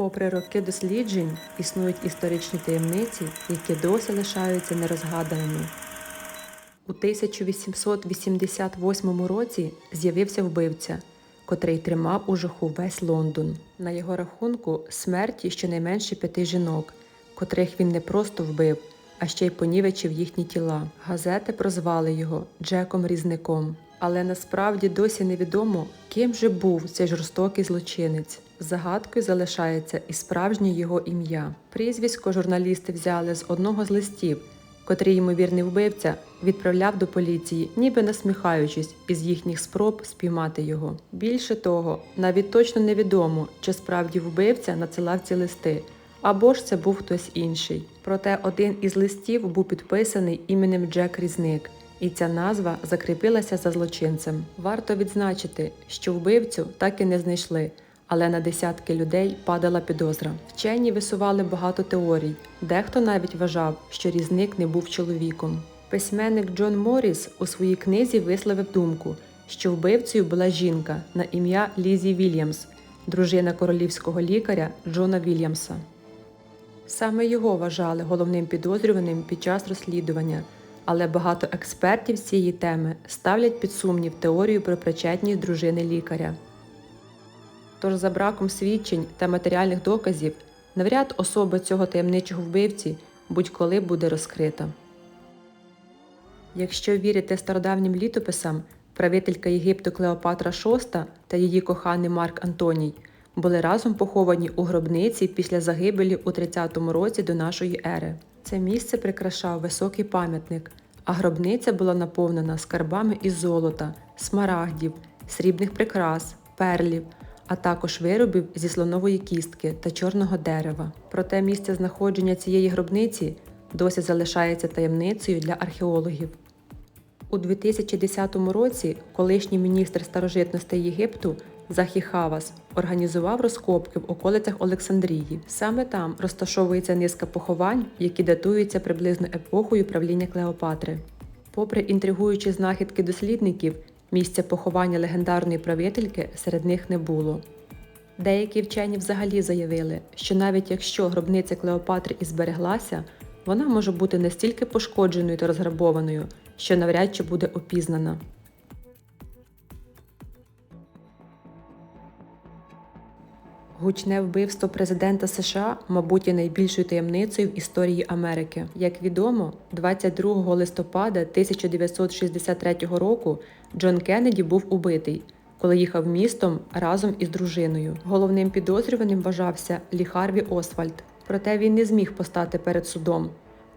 Попри роки досліджень, існують історичні таємниці, які досі лишаються нерозгаданими. У 1888 році з'явився вбивця, котрий тримав у жаху весь Лондон. На його рахунку смерті щонайменше п'яти жінок, котрих він не просто вбив, а ще й понівечив їхні тіла. Газети прозвали його Джеком Різником. Але насправді досі невідомо, ким же був цей жорстокий злочинець. Загадкою залишається і справжнє його ім'я. Прізвисько журналісти взяли з одного з листів, котрий ймовірний вбивця відправляв до поліції, ніби насміхаючись із їхніх спроб спіймати його. Більше того, навіть точно невідомо, чи справді вбивця надсилав ці листи, або ж це був хтось інший. Проте один із листів був підписаний іменем Джек Різник, і ця назва закріпилася за злочинцем. Варто відзначити, що вбивцю так і не знайшли. Але на десятки людей падала підозра. Вчені висували багато теорій. Дехто навіть вважав, що різник не був чоловіком. Письменник Джон Морріс у своїй книзі висловив думку, що вбивцею була жінка на ім'я Лізі Вільямс, дружина королівського лікаря Джона Вільямса. Саме його вважали головним підозрюваним під час розслідування, але багато експертів з цієї теми ставлять під сумнів теорію про причетність дружини лікаря. Тож за браком свідчень та матеріальних доказів навряд особа цього таємничого вбивці будь-коли буде розкрита. Якщо вірити стародавнім літописам, правителька Єгипту Клеопатра VI та її коханий Марк Антоній були разом поховані у гробниці після загибелі у 30 році до нашої ери. Це місце прикрашав високий пам'ятник, а гробниця була наповнена скарбами із золота, смарагдів, срібних прикрас, перлів, а також виробів зі слонової кістки та чорного дерева. Проте місце знаходження цієї гробниці досі залишається таємницею для археологів. У 2010 році колишній міністр старожитностей Єгипту Захі Хавас організував розкопки в околицях Олександрії. Саме там розташовується низка поховань, які датуються приблизно епохою правління Клеопатри. Попри інтригуючі знахідки дослідників, місця поховання легендарної правительки серед них не було. Деякі вчені взагалі заявили, що навіть якщо гробниця Клеопатри і збереглася, вона може бути настільки пошкодженою та розграбованою, що навряд чи буде опізнана. Гучне вбивство президента США, мабуть, є найбільшою таємницею в історії Америки. Як відомо, 22 листопада 1963 року Джон Кеннеді був убитий, коли їхав містом разом із дружиною. Головним підозрюваним вважався Лі Харві Освальд. Проте він не зміг постати перед судом,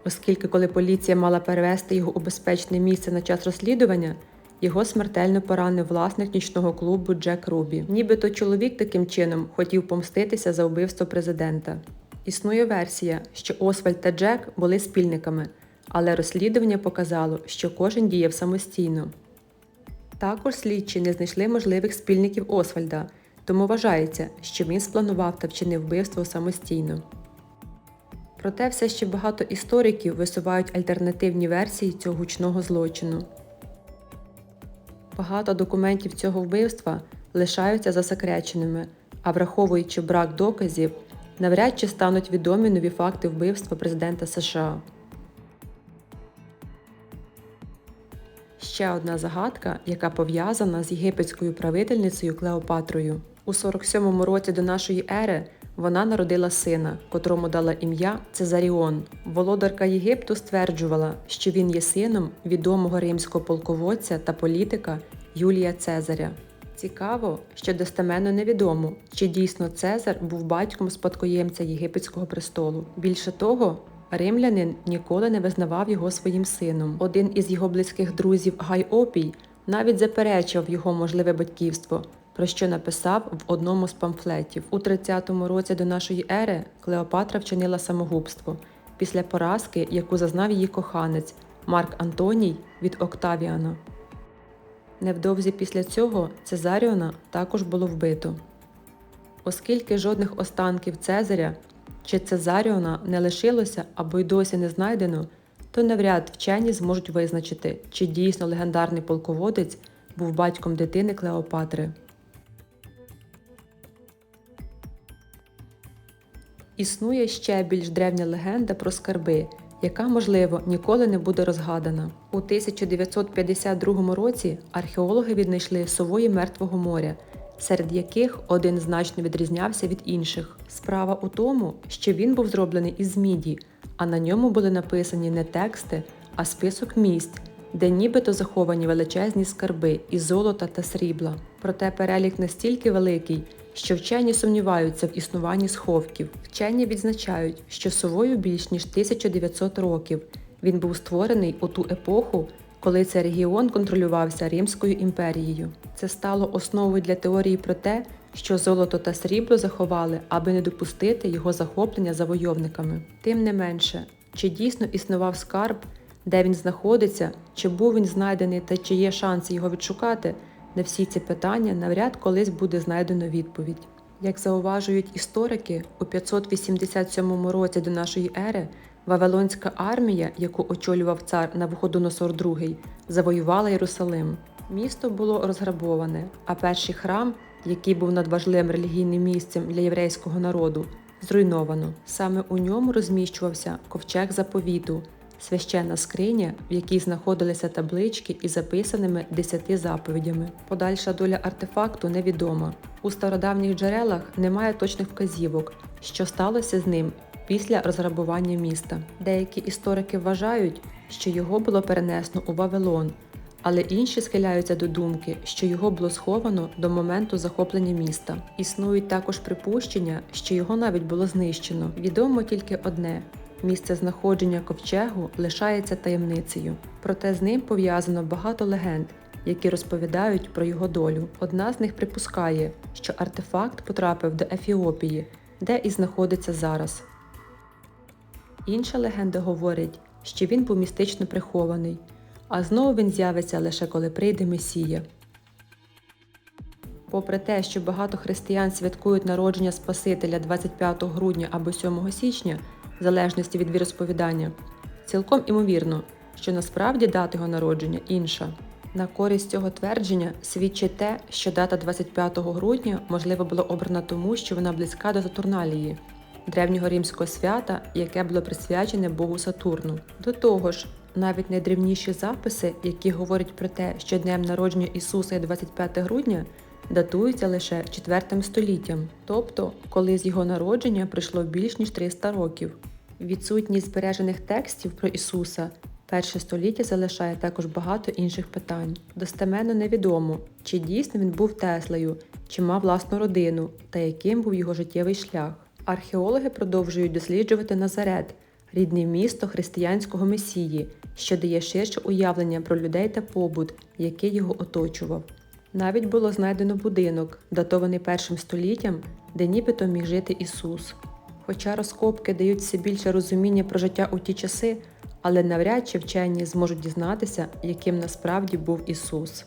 оскільки, коли поліція мала перевести його у безпечне місце на час розслідування, його смертельно поранив власник нічного клубу Джек Рубі. Нібито чоловік таким чином хотів помститися за вбивство президента. Існує версія, що Освальд та Джек були спільниками, але розслідування показало, що кожен діяв самостійно. Також слідчі не знайшли можливих спільників Освальда, тому вважається, що він спланував та вчинив вбивство самостійно. Проте все ще багато істориків висувають альтернативні версії цього гучного злочину. Багато документів цього вбивства лишаються засекреченими, а враховуючи брак доказів, навряд чи стануть відомі нові факти вбивства президента США. Ще одна загадка, яка пов'язана з єгипетською правительницею Клеопатрою. У 47-му році до нашої ери вона народила сина, котрому дала ім'я Цезаріон. Володарка Єгипту стверджувала, що він є сином відомого римського полководця та політика Юлія Цезаря. Цікаво, що достеменно невідомо, чи дійсно Цезар був батьком спадкоємця єгипетського престолу. Більше того, римлянин ніколи не визнавав його своїм сином. Один із його близьких друзів Гай Опій навіть заперечив його можливе батьківство про що написав в одному з памфлетів. У 30-му році до нашої ери Клеопатра вчинила самогубство після поразки, яку зазнав її коханець Марк Антоній від Октавіана. Невдовзі після цього Цезаріона також було вбито. Оскільки жодних останків Цезаря чи Цезаріона не лишилося або й досі не знайдено, то навряд вчені зможуть визначити, чи дійсно легендарний полководець був батьком дитини Клеопатри. Існує ще більш древня легенда про скарби, яка, можливо, ніколи не буде розгадана. У 1952 році археологи віднайшли сової Мертвого моря, серед яких один значно відрізнявся від інших. Справа у тому, що він був зроблений із міді, а на ньому були написані не тексти, а список місць, де нібито заховані величезні скарби із золота та срібла. Проте перелік настільки великий, що вчені сумніваються в існуванні сховків. Вчені відзначають, що совою більш ніж 1900 років. Він був створений у ту епоху, коли цей регіон контролювався Римською імперією. Це стало основою для теорії про те, що золото та срібло заховали, аби не допустити його захоплення завойовниками. Тим не менше, чи дійсно існував скарб, де він знаходиться, чи був він знайдений та чи є шанси його відшукати, на всі ці питання навряд колись буде знайдено відповідь. Як зауважують історики, у 587 році до нашої ери Вавилонська армія, яку очолював цар Навуходоносор II, завоювала Єрусалим. Місто було розграбоване, а перший храм, який був надважливим релігійним місцем для єврейського народу, зруйновано. Саме у ньому розміщувався ковчег заповіту, священна скриня, в якій знаходилися таблички із записаними десяти заповідями. Подальша доля артефакту невідома. У стародавніх джерелах немає точних вказівок, що сталося з ним після розграбування міста. Деякі історики вважають, що його було перенесено у Вавилон, але інші схиляються до думки, що його було сховано до моменту захоплення міста. Існують також припущення, що його навіть було знищено. Відомо тільки одне. Місце знаходження ковчегу лишається таємницею, проте з ним пов'язано багато легенд, які розповідають про його долю. Одна з них припускає, що артефакт потрапив до Ефіопії, де і знаходиться зараз. Інша легенда говорить, що він був містично прихований, а знову він з'явиться лише коли прийде Месія. Попри те, що багато християн святкують народження Спасителя 25 грудня або 7 січня, в залежності від віросповідання, цілком імовірно, що насправді дата його народження інша. На користь цього твердження свідчить те, що дата 25 грудня можливо була обрана тому, що вона близька до Сатурналії, древнього римського свята, яке було присвячене Богу Сатурну. До того ж, навіть найдревніші записи, які говорять про те, що днем народження Ісуса є 25 грудня, датуються лише 4 століттям, тобто коли з його народження пройшло більш ніж 300 років. Відсутність збережених текстів про Ісуса перше століття залишає також багато інших питань. Достеменно невідомо, чи дійсно він був Теслею, чи мав власну родину та яким був його життєвий шлях. Археологи продовжують досліджувати Назарет, рідне місто християнського месії, що дає ширше уявлення про людей та побут, який його оточував. Навіть було знайдено будинок, датований першим століттям, де нібито міг жити Ісус. Хоча розкопки дають все більше розуміння про життя у ті часи, але навряд чи вчені зможуть дізнатися, яким насправді був Ісус.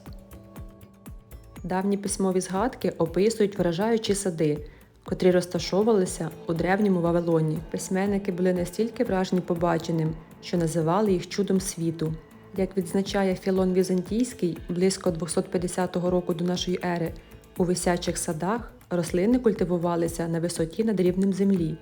Давні письмові згадки описують вражаючі сади, котрі розташовувалися у древньому Вавилоні. Письменники були настільки вражені побаченим, що називали їх чудом світу. Як відзначає Філон Візантійський близько 250 року до нашої ери, у висячих садах рослини культивувалися на висоті над рівнем землі,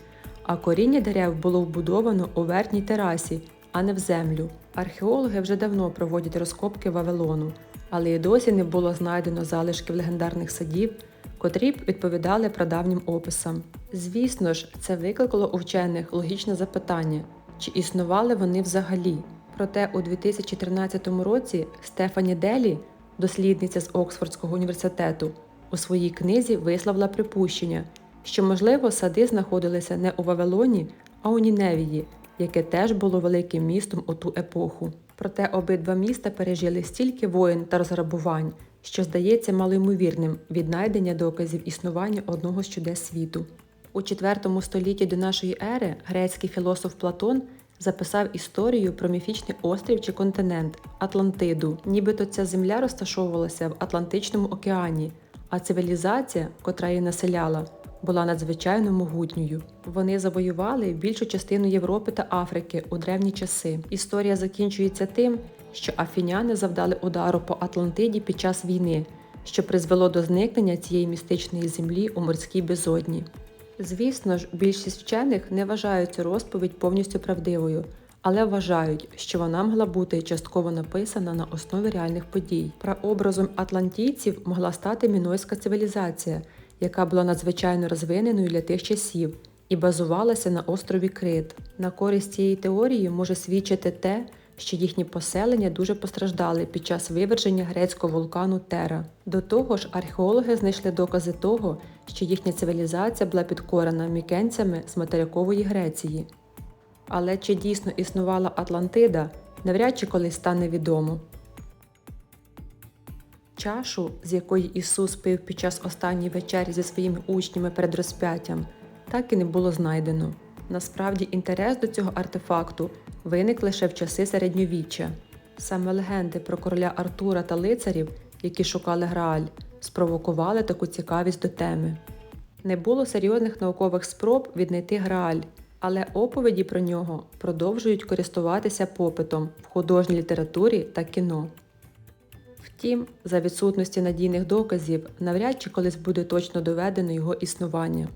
а коріння дерев було вбудовано у верхній терасі, а не в землю. Археологи вже давно проводять розкопки Вавилону, але й досі не було знайдено залишків легендарних садів, котрі б відповідали прадавнім описам. Звісно ж, це викликало у вчених логічне запитання, чи існували вони взагалі. Проте у 2013 році Стефані Делі, дослідниця з Оксфордського університету, у своїй книзі висловила припущення, що, можливо, сади знаходилися не у Вавилоні, а у Ніневії, яке теж було великим містом у ту епоху. Проте обидва міста пережили стільки воєн та розграбувань, що здається малоймовірним віднайдення доказів існування одного з чудес світу. У IV столітті до нашої ери грецький філософ Платон записав історію про міфічний острів чи континент Атлантиду. Нібито ця земля розташовувалася в Атлантичному океані, а цивілізація, котра її населяла, була надзвичайно могутньою. Вони завоювали більшу частину Європи та Африки у древні часи. Історія закінчується тим, що афіняни завдали удару по Атлантиді під час війни, що призвело до зникнення цієї містичної землі у морській безодні. Звісно ж, більшість вчених не вважають цю розповідь повністю правдивою, але вважають, що вона могла бути частково написана на основі реальних подій. Прообразом атлантійців могла стати мінойська цивілізація, яка була надзвичайно розвиненою для тих часів і базувалася на острові Крит. На користь цієї теорії може свідчити те, що їхні поселення дуже постраждали під час виверження грецького вулкану Тера. До того ж, археологи знайшли докази того, що їхня цивілізація була підкорена мікенцями з материкової Греції. Але чи дійсно існувала Атлантида, навряд чи колись стане відомо. Чашу, з якої Ісус пив під час останньої вечері зі своїми учнями перед розп'яттям, так і не було знайдено. Насправді інтерес до цього артефакту виник лише в часи середньовіччя. Саме легенди про короля Артура та лицарів, які шукали Грааль, спровокували таку цікавість до теми. Не було серйозних наукових спроб віднайти Грааль, але оповіді про нього продовжують користуватися попитом в художній літературі та кіно. Втім, за відсутності надійних доказів навряд чи колись буде точно доведено його існування.